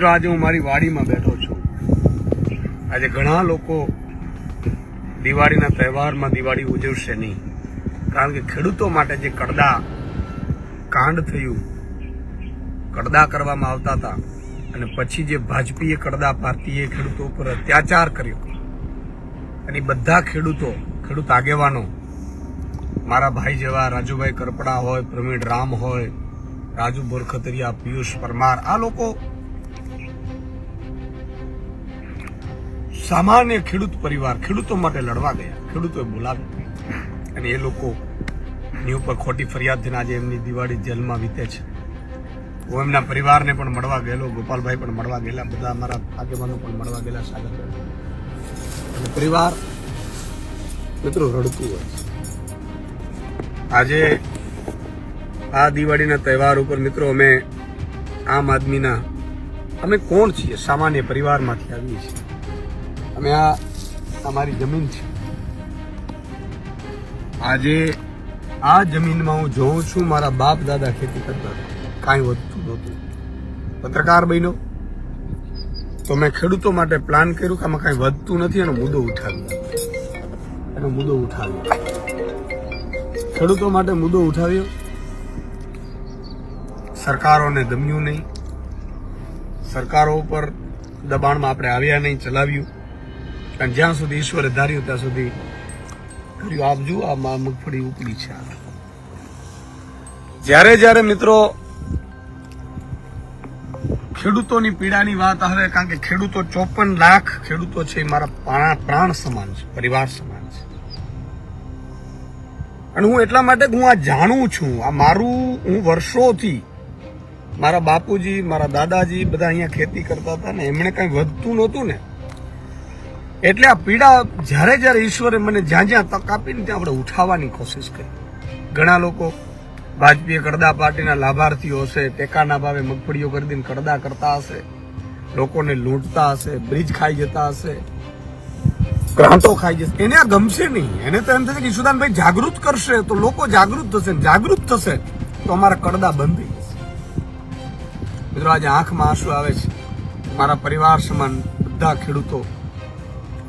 મિત્રો, આજે હું મારી વાડીમાં બેઠો છું. આજે ઘણા લોકો દિવાળીના તહેવારમાં દિવાળી ઉજવશે નહીં. કારણ કે ખેડૂતો માટે જે કડદા કાંડ થયું, કડદા કરવામાં આવતા હતા અને પછી જે ભાજપીએ કડદા પાર્ટીએ ખેડૂતો ઉપર અત્યાચાર કર્યો. અને બધા ખેડૂતો, ખેડૂત આગેવાનો, મારા ભાઈ જેવા, રાજુભાઈ કરપડા હોય, પ્રવીણ રામ હોય, રાજુ બોરખતરિયા, પિયુષ પરમાર, આ લોકો સામાન્ય ખેડૂત પરિવાર ખેડૂતો માટે લડવા ગયા. ખેડૂતોએ બોલાવ્યા. અને એ લોકો ની ઉપર ખોટી ફરિયાદ થઈને આજે એમની દિવાળી જેલમાં વીતે છે. હું એમના પરિવારને પણ મળવા ગયેલો, ગોપાલભાઈ પણ મળવા ગયેલા, બધા અમારા આગેવાનો પણ મળવા ગયેલા સાગર અને પરિવાર મિત્રો રડતું હોય આજે આ દિવાળીના તહેવાર ઉપર મિત્રો અમે આમ આદમીના, અમે કોણ છીએ? સામાન્ય પરિવારમાંથી આવીએ છીએ. અમે આ અમારી જમીન છે. આજે આ જમીનમાં હું જોઉં છું, મારા બાપ દાદા ખેતી કરતા કાંઈ વધતું નહોતું. પત્રકાર બન્યો. તો મેં ખેડૂતો માટે પ્લાન કર્યું કે આમાં કાંઈ વધતું નથી, એનો મુદ્દો ઉઠાવ્યો એનો મુદ્દો ઉઠાવ્યો ખેડૂતો માટે મુદ્દો ઉઠાવ્યો સરકારોને દમ્યું નહીં. સરકારો ઉપર દબાણમાં આપણે આવ્યા નહીં, ચલાવ્યું. અને જ્યાં સુધી ઈશ્વરે ધાર્યું, ત્યાં સુધી કર્યું. આપ જુઓ, આ મગફળી ઉપડી છે. જ્યારે જ્યારે મિત્રો ખેડૂતોની પીડાની વાત આવે, કારણ કે ખેડૂતો ચોપન લાખ ખેડૂતો છે મારા પ્રાણ સમાન છે, પરિવાર સમાન છે. અને હું એટલા માટે હું આ જાણું છું, આ મારું, હું વર્ષોથી મારા બાપુજી, મારા દાદાજી બધા અહીંયા ખેતી કરતા હતા ને, એમણે કઈ વધતું નહોતું ને. એટલે આ પીડા જ્યારે જ્યારે ઈશ્વરે મને જ્યાં જ્યાં તક આપીને ત્યાં આપણે ઉઠાવવાની કોશિશ કરી. ઘણા લોકો ભાજપીય કડદા પાર્ટીના લાભાર્થીઓ હશે, ટેકાના ભાવે મગફળીઓ કરી દઈને કડદા કરતા હશે, લોકોને લૂંટતા હશે, બ્રિજ ખાઈ જતા હશે ગ્રાન્ટો ખાઈ જશે. એને આ ગમશે નહીં. એને તો એમ થશે કે ઈશુદાનભાઈ જાગૃત કરશે તો લોકો જાગૃત થશે જાગૃત થશે તો અમારા કડદા બંધ જશે. મિત્રો, આજે આંખમાં આંસુ આવે છે. મારા પરિવાર સમાન બધા ખેડૂતો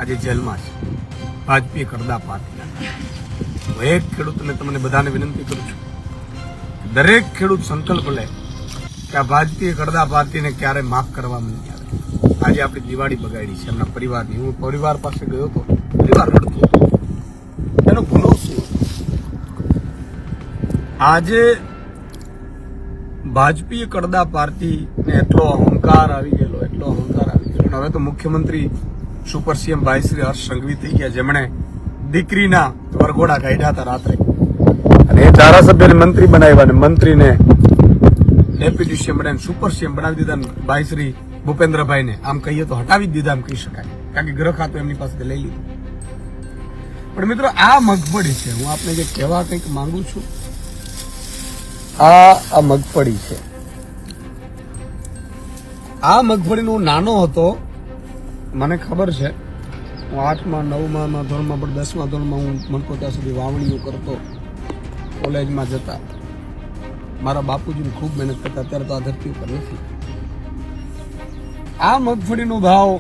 આજે જેલમાં છે. ભાજપીય કરદા પાર્ટીના હું એક ખેડૂતને તમને બધાને વિનંતી કરું છું દરેક ખેડૂત સંકલ્પ લે કે આ ભાજપીય કરદા પાર્ટીને ક્યારે માફ કરવામાં નહીં આવે. આજે આપણી દિવાળી બગાડી છે. એમના પરિવારની. હું પરિવાર પાસે ગયો હતો. પરિવાર રડતો હતો. એનો ગુનો શું આજે ભાજપીય કડદા પાર્ટીને એટલો અહંકાર આવી ગયેલો, એટલો અહંકાર આવી ગયેલો. હવે તો મુખ્યમંત્રી સુપર સીએમ ભાઈ શ્રી હર્ષ સંઘવી થઈ ગયા જેમણે દીકરીના વરઘોડા કાઢ્યા હતા રાત્રે. અને એ ધારાસભ્યને મંત્રી બનાવ્યા અને મંત્રીને ડેપ્યુટી સીએમ બનાવીને સુપર સીએમ બનાવી દીધા ભાઈ શ્રી ભૂપેન્દ્રભાઈને આમ કહીએ તો હટાવી જ દીધા એમ કહી શકાય. કારણ કે ગ્રહ ખાતું એમની પાસે લઈ લીધું. પણ મિત્રો આ મગફળી છે. હું આપને જે કહેવા કંઈક માંગુ છું આ આ મગફળી છે. આ મગફળીનો નાનો હતો મને ખબર છે, હું આઠમાં નવમાં ધોરણમાં, પણ દસમા ધોરણમાં હું મનકો ત્યાં સુધી વાવણીઓ કરતો, કોલેજમાં જતા. મારા બાપુજીને ખૂબ મહેનત કરતા, અત્યારે તો આ ધરતી ઉપર નથી. આ મગફળીનો ભાવ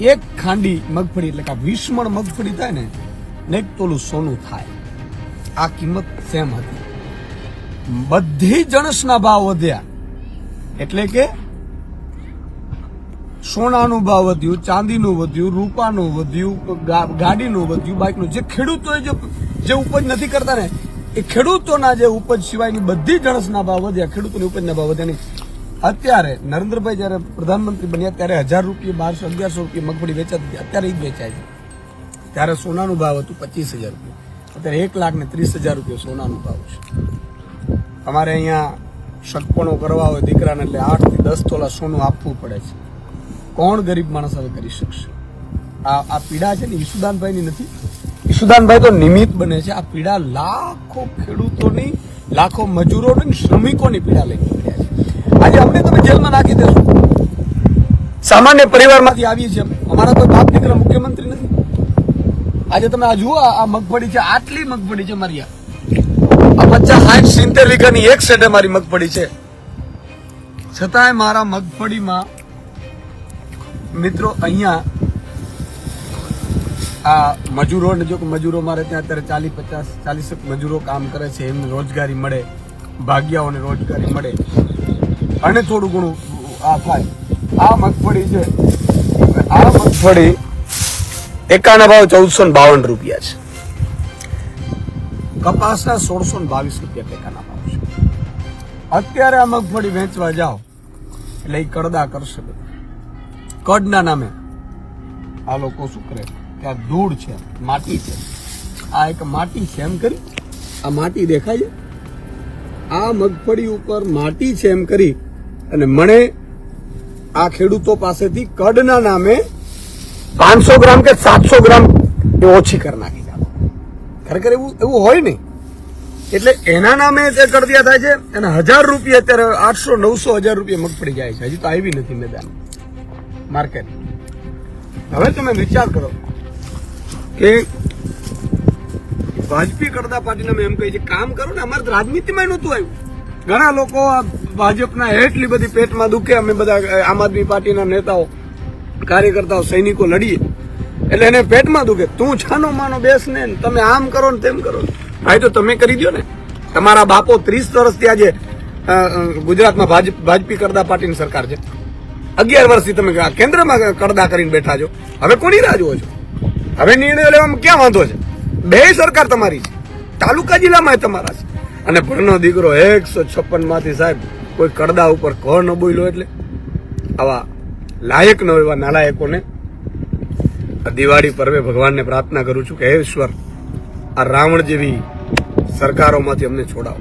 એક ખાંડી મગફળી, એટલે કે વિસ્મણ મગફળી થાય ને ને તોલું સોનું થાય. આ કિંમત સેમ હતી. બધી જણસના ભાવ વધ્યા. એટલે કે સોનાનું ભાવ વધ્યું, ચાંદીનું વધ્યું, રૂપાનું વધ્યું ગાડીનું વધ્યું, બાઇકનું. જે ખેડૂતોએ જે ઉપજ નથી કરતા ને, એ ખેડૂતોના જે ઉપજ સિવાયની બધી જણસના ભાવ વધ્યા. ખેડૂતોની ઉપજના ભાવ વધ્યા નહીં. અત્યારે નરેન્દ્રભાઈ જ્યારે પ્રધાનમંત્રી બન્યા ત્યારે હજાર રૂપિયા, બારસો, અગિયારસો રૂપિયા મગફળી વેચાતી. અત્યારે એ જ વેચાય છે. ત્યારે સોનાનું ભાવ હતું પચીસ હજાર રૂપિયા. અત્યારે એક લાખ ને ત્રીસ હજાર રૂપિયા સોનાનું ભાવ છે. અમારે અહીંયા સગપણો કરવા હોય દીકરાને એટલે આઠથી દસ તોલા સોનું આપવું પડે છે. કોણ ગરીબ માણસ હવે કરી શકશે? આ આ પીડા છે ને ઈશુદાનભાઈની નથી. ઈશુદાનભાઈ તો નિમિત્ત બને છે. આ પીડા લાખો ખેડૂતોની, લાખો મજૂરોની શ્રમિકોની પીડા લઈને નીકળ્યા છે. આજે અમને તમે જેલમાં નાખી દેશો. સામાન્ય પરિવારમાંથી આવીએ છીએ અમારા કોઈ બાપ દીકરા મુખ્યમંત્રી નથી. આજે તમે આ જુઓ, આ મગફળી છે, આટલી મગફળી છે મારી આ પચાસ, સાઠ, સિત્તેર વીઘાની એક સેટે મારી મગફળી છે. છતાંય મારા મગફળીમાં મિત્રો, અહીંયા આ મજૂરો જો મજૂરો મારે ત્યાં અત્યારે ચાલીસ પચાસ ચાલીસ મજૂરો કામ કરે છે, એમને રોજગારી મળે, ભાગ્યાઓને રોજગારી મળે. અને થોડું ઘણું આ થાય. આ મગફળી છે, આ મગફળી એકાના ભાવ ચૌદસો ને બાવન રૂપિયા છે. કપાસના સોળસો ને બાવીસ રૂપિયા ટેકાના ભાવ છે. અત્યારે આ મગફળી વેચવા જાઓ, એટલે એ કડદા કરશે બધા. કડના નામે. આ લોકો શું કરે? કે આ ધૂળ છે, માટી છે. આ એક માટી છે એમ કરી, આ માટી દેખાય છે? આ મગફળી ઉપર માટી છે એમ કરી, અને મને આ ખેડૂતો પાસેથી કડના નામે પાંચસો ગ્રામ કે સાતસો ગ્રામ ઓછી કરી નાખી છે. ખરેખર એવું એવું હોય નહીં. એટલે એના નામે તે કરદિયા થાય છે અને હજાર રૂપિયા અત્યારે આઠસો, નવસો હજાર રૂપિયા મગફળી જાય છે. હજી તો આવી નથી મેદાન માર્કેટ. હવે તમે વિચાર કરો કે ભાજપી કરતા પાર્ટીને અમે એમ કહી છે, કામ કરો ને, અમારે રાજનીતિમાં નહોતું આવ્યું. ઘણા લોકો આ ભાજપના એટલી બધી પેટમાં દુખે, અમે બધા આમ આદમી પાર્ટીના નેતાઓ, કાર્યકર્તાઓ, સૈનિકો લડીએ. એટલે એને પેટમાં દુખે. તું છાનો, માનો, બેસ ને તમે આમ કરો ને તેમ કરો. ભાઈ તો તમે કરી દો ને. તમારા બાપો ત્રીસ વર્ષથી આજે ગુજરાતમાં ભાજપ, ભાજપી કરતા પાર્ટીની સરકાર છે. અગિયાર વર્ષથી તમે કેન્દ્રમાં કરદા કરીને બેઠા છો. હવે કોની રાહ જુઓ છો? હવે નિર્ણય લેવામાં ક્યાં વાંધો છે? બે સરકાર તમારી છે. તાલુકા જિલ્લામાં તમારા છે. અને ભણનો દીકરો એકસો છપ્પનમાંથી સાહેબ, કોઈ કરદા ઉપર ક ન બોલ્યો એટલે? આવા લાયક ન એવા નાલાયકોને દિવાળી પર્વે ભગવાનને પ્રાર્થના કરું છું કે હે ઈશ્વર, આ રાવણ જેવી સરકારોમાંથી અમને છોડાવો.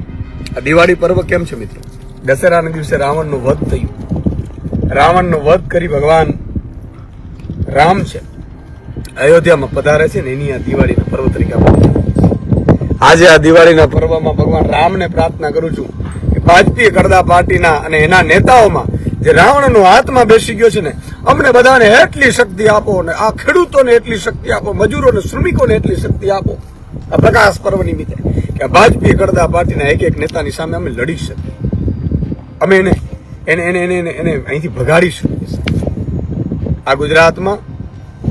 આ દિવાળી પર્વ કેમ છે મિત્રો? દશેરાના દિવસે રાવણનું વધ થયું. રાવણનો વધ કરી ભગવાન રામ છે. અયોધ્યામાં પધારે છે ને એની આ દિવાળીના પર્વ તરીકે આજે આ દિવાળીના પર્વમાં ભગવાન રામને પ્રાર્થના કરું છું કે ભાજપી કરદા પાર્ટીના અને એના નેતાઓમાં જે રાવણનો હાથમાં બેસી ગયો છે ને, અમને બધાને એટલી શક્તિ આપો ને, આ ખેડૂતોને એટલી શક્તિ આપો, મજૂરોને, શ્રમિકોને એટલી શક્તિ આપો. આ પ્રકાશ પર્વ નિમિત્તે કે ભાજપીય ભાજપી કરદા પાર્ટીના એક એક નેતાની સામે અમે લડી શકીએ. અમે એને એને એને એને એને એને અહીંથી ભગાડી શકીએ આ ગુજરાતમાં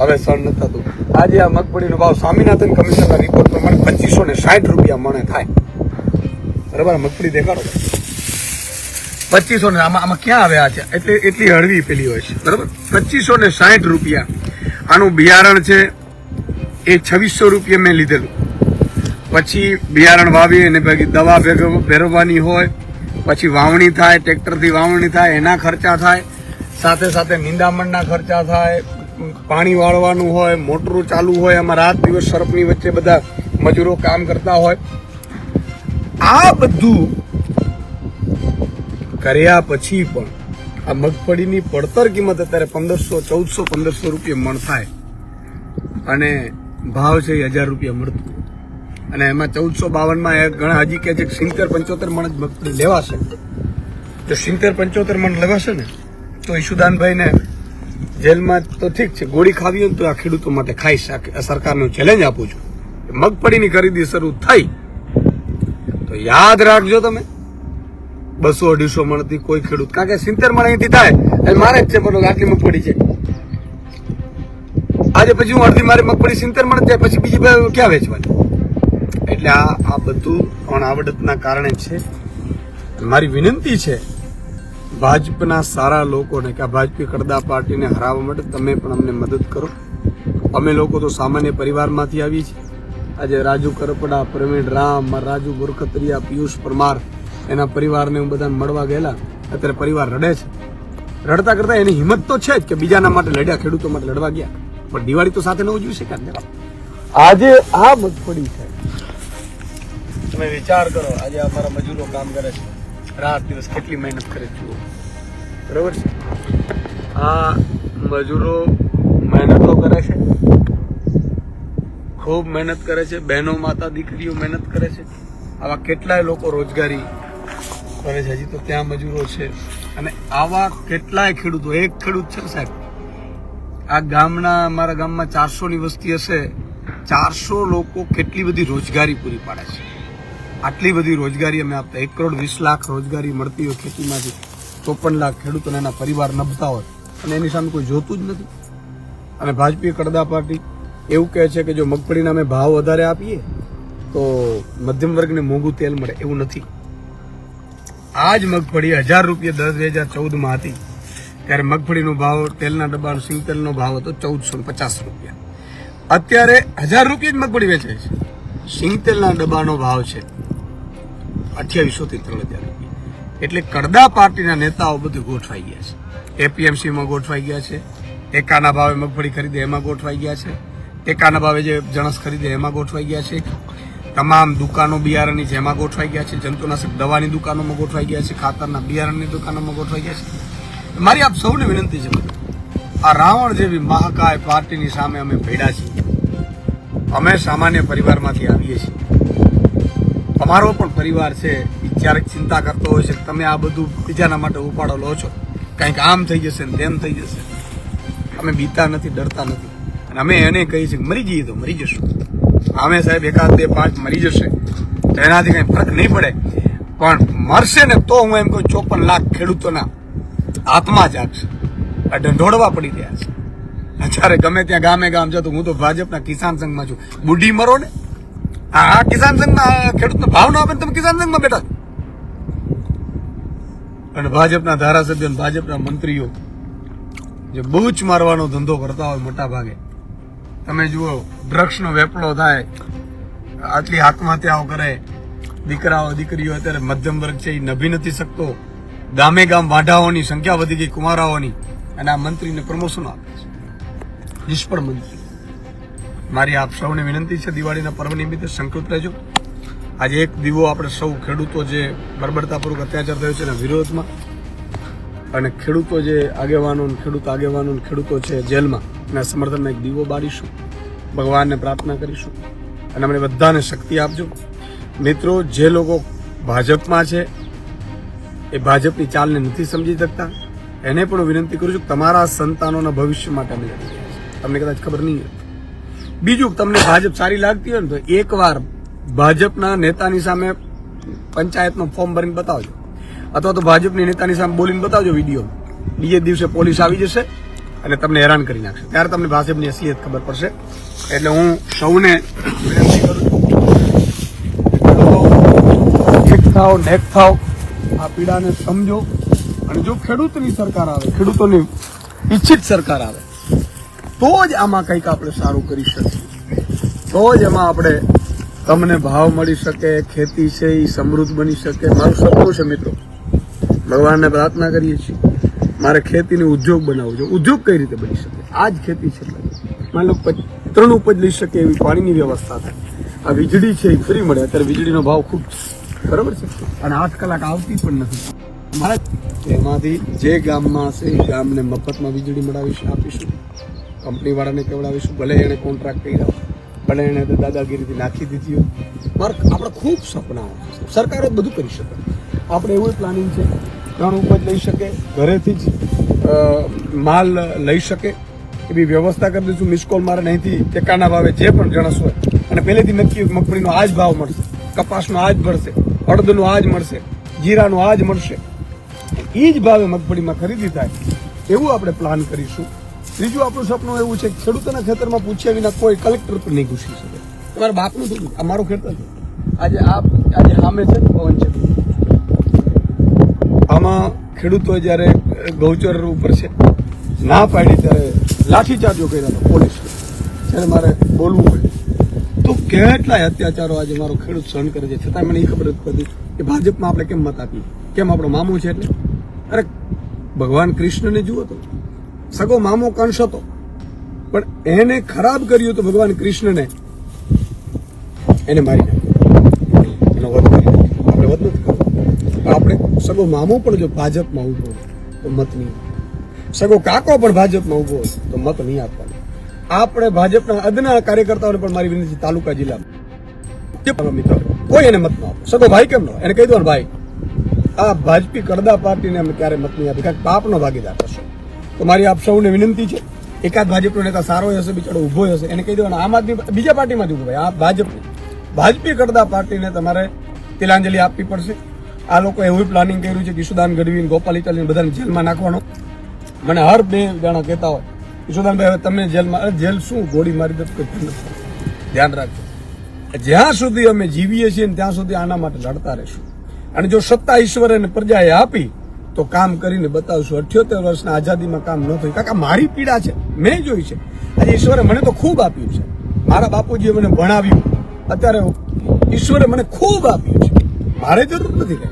હવે સણ નથી થતું. આજે આ મગફળીનો ભાવ સ્વામિનાથન કમિશનના રિપોર્ટ પ્રમાણે પચીસો ને સાઠ રૂપિયા મણે થાય. બરાબર? મગફળી દેખાડો. પચીસો ને આમાં આમાં ક્યાં આવ્યા છે? એટલે એટલી હળવી પેલી હોય છે. બરાબર? પચીસો ને સાઠ રૂપિયા. આનું બિયારણ છે એ છવ્વીસો રૂપિયા મેં લીધેલું. પછી બિયારણ વાવી અને દવા ભેરવવાની હોય પછી વાવણી થાય, ટ્રેક્ટરથી વાવણી થાય, એના ખર્ચા થાય, સાથે સાથે નિંદામણના ખર્ચા થાય, પાણી વાળવાનું હોય, મોટરું ચાલુ હોય એમાં રાત દિવસ સર્પની વચ્ચે બધા મજૂરો કામ કરતા હોય. આ બધું કર્યા પછી પણ આ મગફળીની પડતર કિંમત અત્યારે પંદરસો, ચૌદસો, પંદરસો રૂપિયા મણ થાય. અને ભાવ છે હજાર રૂપિયા મળતું. અને એમાં ચૌદસો બાવનમાં એ ઘણા હજી કે છે કે સિત્તેર પંચોતેર મણ જ મગફળી લેવાશે. જો સિત્તેર પંચોતેર મણ લેવાશે ને, તો ઈશુદાનભાઈને જેલમાં તો ઠીક છે, ગોળી ખાવી હોય તો આ ખેડૂતો માટે ખાઈ શકે સરકારનું ચેલેન્જ આપું છું. મગફળીની ખરીદી શરૂ થઈ. તો યાદ રાખજો તમે. બસો અઢીસો મણથી કોઈ ખેડૂત કારણ કે સિત્તેર મણ અહીંથી થાય, એટલે મારે જ છે બોલો આટલી મગફળી છે. આજે પછી હું અડધી મારી મગફળી સિત્તેર મણ થાય પછી બીજી ક્યાં વેચવાની? એટલે આ આ બધું પણ આવડતના કારણે છે. મારી વિનંતી છે, ભાજપના સારા લોકોને કે આ ભાજપી કરદા પાર્ટીને હરાવવા માટે તમે પણ અમને મદદ કરો. અમે લોકો તો સામાન્ય પરિવારમાંથી આવીએ છીએ. આજે રાજુ કરપડા, પ્રવીણ રામ રાજુ બોરખતરિયા, પિયુષ પરમાર એના પરિવારને હું બધાને મળવા ગયેલા. અત્યારે પરિવાર રડે છે. રડતા કરતા એની હિંમત તો છે જ કે બીજાના માટે લડ્યા, ખેડૂતો માટે લડવા ગયા. પણ દિવાળી તો સાથે ન ઉજવી શકાય આજે આ મગફળી છે. તમે વિચાર કરો, આજે અમારા મજૂરો કામ કરે છે. રાત દિવસ કેટલી મહેનત કરે છે. બરોબર છે? આ મજૂરો મહેનતો કરે છે. ખૂબ મહેનત કરે છે. બહેનો, માતા, દીકરીઓ મહેનત કરે છે. આવા કેટલાય લોકો રોજગારી કરે છે. હજી તો ત્યાં મજૂરો છે. અને આવા કેટલાય ખેડૂતો, એક ખેડૂત છે સાહેબ? આ ગામના, અમારા ગામમાં ચારસોની વસ્તી હશે. ચારસો લોકો કેટલી બધી રોજગારી પૂરી પાડે છે. આટલી બધી રોજગારી અમે આપતા. એક કરોડ વીસ લાખ રોજગારી મળતી હોય ખેતીમાંથી, ચોપન લાખ ખેડૂતોને એના પરિવાર નભતા હોય. અને એની સામે કોઈ જોતું જ નથી. અને ભાજપી કડદા પાર્ટી એવું કહે છે કે જો મગફળીના અમે ભાવ વધારે આપીએ, તો મધ્યમ વર્ગને મોંઘું તેલ મળે એવું નથી. આ જ મગફળી હજાર રૂપિયા દસ બે હજાર ચૌદમાં હતી. ત્યારે મગફળીનો ભાવ, તેલના ડબ્બાનો સિંગ તેલનો ભાવ હતો ચૌદસો પચાસ રૂપિયા. અત્યારે હજાર રૂપિયા જ મગફળી વેચાય છે. સિંગ તેલના ડબ્બાનો ભાવ છે. અઠ્યાવીસો થી ત્રણ હજાર રૂપિયા. એટલે કડદા પાર્ટીના નેતાઓ બધું ગોઠવાઈ ગયા છે. એપીએમસીમાં ગોઠવાઈ ગયા છે. ટેકાના ભાવે મગફળી ખરીદે એમાં ગોઠવાઈ ગયા છે. ટેકાના ભાવે જે જણસ ખરીદે એમાં ગોઠવાઈ ગયા છે. તમામ દુકાનો બિયારણની જેમાં ગોઠવાઈ ગયા છે. જંતુનાશક દવાની દુકાનોમાં ગોઠવાઈ ગયા છે. ખાતરના બિયારણની દુકાનોમાં ગોઠવાઈ ગયા છે. મારી આપ સૌને વિનંતી છે આ રાવણ જેવી મહાકાય પાર્ટીની સામે અમે ભેડા છીએ. અમે સામાન્ય પરિવારમાંથી આવીએ છીએ. અમારો પણ પરિવાર છે એ ક્યારેક ચિંતા કરતો હોય છે તમે આ બધું બીજાના માટે ઉપાડો લો છો. કંઈક આમ થઈ જશે ને તેમ થઈ જશે. અમે બીતા નથી, ડરતા નથી. અને અમે એને કહીએ છીએ મરી જઈએ તો મરી જશું. અમે સાહેબ એકાદ બે પાંચ મરી જશે. તો એનાથી કંઈ ફરક નહીં પડે. પણ મરશે ને તો હું એમ કહું ચોપન લાખ ખેડૂતોના હાથમાં જાગશે આ ઢંઢોળવા પડી રહ્યા છે. અત્યારે ગમે ત્યાં ગામે ગામ જતો હું તો ભાજપના કિસાન સંઘમાં છું. બુઢી મરો ને. આ કિસાન સંઘમાં ખેડૂતનો ભાવ ના આપે તમે કિસાન સંઘમાં બેઠા અને ભાજપના ધારાસભ્યો ભાજપના મંત્રીઓ જે બૂચ મારવાનો ધંધો કરતા હોય મોટા ભાગે તમે જુઓ, ડ્રગ્સનો વેપલો થાય, આટલી આત્મહત્યાઓ કરે, દીકરાઓ, દીકરીઓ અત્યારે મધ્યમ વર્ગ છે એ નભી નથી શકતો. ગામે ગામ વાઢાઓની સંખ્યા વધી ગઈ કુમારાઓની અને આ મંત્રીને પ્રમોશન આપે છે. નિષ્ફળ મંત્રી. મારી આપ સૌને વિનંતી છે, દિવાળીના પર્વ નિમિત્તે સંકલ્પ રહેજો. આજે એક દીવો આપણે સૌ ખેડૂતો જે બર્બરતાપૂર્વક અત્યાચાર થયો છે એના વિરોધમાં અને ખેડૂતો જે આગેવાનો ખેડૂત આગેવાનો ખેડૂતો છે જેલમાં, એના સમર્થનમાં એક દીવો બાળીશું. ભગવાનને પ્રાર્થના કરીશું. અને અમને બધાને શક્તિ આપજો. મિત્રો, જે લોકો ભાજપમાં છે, એ ભાજપની ચાલને નથી સમજી શકતા. એને પણ વિનંતી કરું છું, તમારા સંતાનોના ભવિષ્ય માટે અમે તમને કદાચ ખબર નહીં હોય. બીજું, તમને ભાજપ સારી લાગતી હોય ને તો એકવાર ભાજપના નેતાની સામે પંચાયતનો ફોર્મ ભરીને બતાવજો. અથવા તો ભાજપની નેતાની સામે બોલીને બતાવજો વીડિયો. બીજે દિવસે પોલીસ આવી જશે અને તમને હેરાન કરી નાખશે. ત્યારે તમને ભાજપની અસલિયત ખબર પડશે. એટલે હું સૌને વિનંતી કરું છું. એક થાવ નેક થાવ. આ પીડાને સમજો. અને જો ખેડૂતની સરકાર આવે, ખેડૂતોની ઈચ્છિત સરકાર આવે તો જ આમાં કંઈક આપણે સારું કરી શકીએ. તો જ એમાં આપણે તમને ભાવ મળી શકે, ખેતી છે એ સમૃદ્ધ બની શકે. મારું સપનું છે મિત્રો, ભગવાનને પ્રાર્થના કરીએ છીએ. મારે ખેતીને ઉદ્યોગ બનાવવો છે. ઉદ્યોગ કઈ રીતે બની શકે? આ જ ખેતી છે. માની લો ત્રણ ઉપજ લઈ શકે એવી પાણીની વ્યવસ્થા થાય. આ વીજળી છે એ ફ્રી મળે. અત્યારે વીજળીનો ભાવ ખૂબ બરાબર છે? અને આઠ કલાક આવતી પણ નથી. મારે એમાંથી જે ગામમાં હશે એ ગામને મફતમાં વીજળી મળાવીશું આપીશું. કંપનીવાળાને કહેવડાવીશું ભલે એણે કોન્ટ્રાક્ટ કર્યો ભલે એણે દાદાગીરીથી નાખી દીધી હોય. મારે આપણે ખૂબ સપનાઓ છે સરકારો બધું કરી શકે. આપણે એવું પ્લાનિંગ છે, ત્રણ ઉપજ લઈ શકે, ઘરેથી જ માલ લઈ શકે. એવી વ્યવસ્થા કરી દઈશું. મિસકોલ મારે અહીંથી ટેકાના ભાવે જે પણ જણસ હોય. અને પહેલેથી નક્કી મગફળીનો આ જ ભાવ મળશે, કપાસનો આ જ મળશે અડદનો આ જ મળશે, જીરાનો આ જ મળશે. એ જ ભાવે મગફળીમાં ખરીદી થાય. એવું આપણે પ્લાન કરીશું. ત્રીજું આપણું સપનું એવું છે ખેડૂતોના ખેતરમાં પૂછ્યા વિના કોઈ કલેક્ટર પણ નહીં ઘૂસી શકે. તમારા બાપનું થોડું આ મારું ખેતર છે. આજે આ આજે સામે છે પવન છે. આમાં ખેડૂતો જ્યારે ગૌચર ઉપર છે, ના પાડી ત્યારે લાઠીચાર્જો કર્યા હતા પોલીસ જ્યારે મારે બોલવું હોય તો કેટલાય અત્યાચારો આજે મારો ખેડૂત સહન કરે છે. છતાં મને એ ખબર જ પડતી કે ભાજપમાં આપણે કેમ મત આપીએ? કેમ આપણો મામો છે એટલે? અરે, ભગવાન કૃષ્ણને જુઓ તો સગો મામો કંસ હતો. પણ એને ખરાબ કર્યું તો ભગવાન કૃષ્ણને એને મારી એનો વધ આપણે વધ નથી આપણે સગો મામો પણ જો ભાજપમાં ઊભો તો મત નહીં સગો કાકો પણ ભાજપમાં ઊભો તો મત નહીં આપવાનો આપણે ભાજપના અદના કાર્યકર્તાઓને પણ મારી વિનંતી, તાલુકા જિલ્લામાં મિત્રો. કોઈ એને મત ન આપો. સગો ભાઈ કેમ ન એને કહી દો ભાઈ, આ ભાજપી કરદા પાર્ટીને અમે ક્યારે મત નહીં આપી. કારણ કે પાપનો ભાગીદાર થશો તો મારી આપ સૌને વિનંતી છે, એકાદ ભાજપનો નેતા સારો હશે, બિચારો ઊભો હશે, એને કહી દેવાનું, આમ આદમી બીજા પાર્ટીમાં જ ભાઈ આ ભાજપ, ભાજપી કરતા પાર્ટીને તમારે તિલાંજલિ આપવી પડશે. આ લોકો એવું પ્લાનિંગ કર્યું છે કે ઈશુદાન ગઢવી ગોપાલ ઇટાલી બધાને જેલમાં નાખવાનો. મને હર બે જણા કહેતા હોય ઈશુદાનભાઈ હવે તમે જેલમાં જેલ શું? ગોળી મારી દો ધ્યાન રાખજો. જ્યાં સુધી અમે જીવીએ છીએ ત્યાં સુધી આના માટે લડતા રહીશું. અને જો સત્તા ઈશ્વર પ્રજાએ આપી તો કામ કરીને બતાવશું. અઠ્યોતેર વર્ષના આઝાદીમાં કામ ન થયું. કાકા, મારી પીડા છે. મેં જોઈ છે. આજે ઈશ્વરે મને તો ખૂબ આપ્યું છે. મારા બાપુજીએ મને ભણાવ્યું. અત્યારે ઈશ્વરે મને ખૂબ આપ્યું છે. મારે જરૂર નથી કઈ.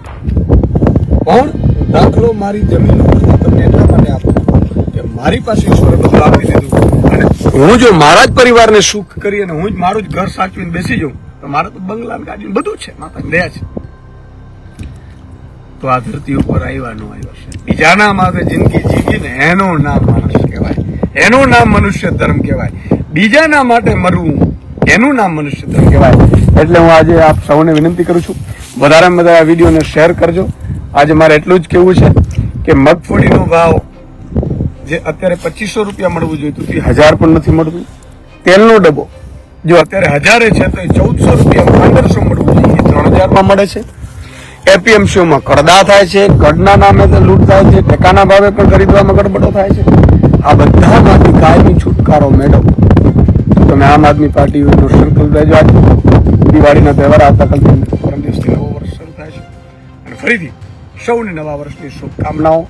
પણ દાખલો મારી જમીન તમને એટલા માટે આપું કે મારી પાસે ઈશ્વરે બધું આપી દીધું. અને હું જો મારા જ પરિવારને સુખ કરી અને હું જ મારું જ ઘર સાચવીને બેસી જાઉં, તો મારે તો બંગલા ગાડી બધું છે. માતા દયા છે. તો આ ધરતી ઉપર આવ્યા નો આવ્યો છે. બીજાના માટે જિંદગી જીવીને એનું નામ માણસ કહેવાય. એનું નામ મનુષ્ય ધર્મ કહેવાય. બીજાના માટે મરવું એનું નામ મનુષ્ય ધર્મ કહેવાય. એટલે હું આજે આપ સૌને વિનંતી કરું છું વધારેમાં વધારે આ વિડીયોને શેર કરજો. આજે મારે એટલું જ કહેવું છે કે મગફળીનો ભાવ જે અત્યારે પચીસો રૂપિયા મળવું જોઈતું તે હજાર પણ નથી મળતું. તેલનો ડબ્બો જો અત્યારે હજારે છે, તો એ ચૌદસો રૂપિયા પંદરસો મળવું જોઈએ. ત્રણ હજારમાં મળે છે. એપીએમસીઓમાં કડદા થાય છે કડના નામે લૂંટ થાય છે, ટેકાના ભાવે પણ ખરીદવામાં ગડબડો થાય છે. આ બધામાંથી કાયમી છુટકારો મેળવો તમે આમ આદમી પાર્ટીનો સંકલ્પ લેજો આજ. દિવાળીના તહેવાર આવતા કાલથી પરમ દિવસથી નવો વર્ષ શરૂ થાય છે. અને ફરીથી સૌને નવા વર્ષની શુભકામનાઓ.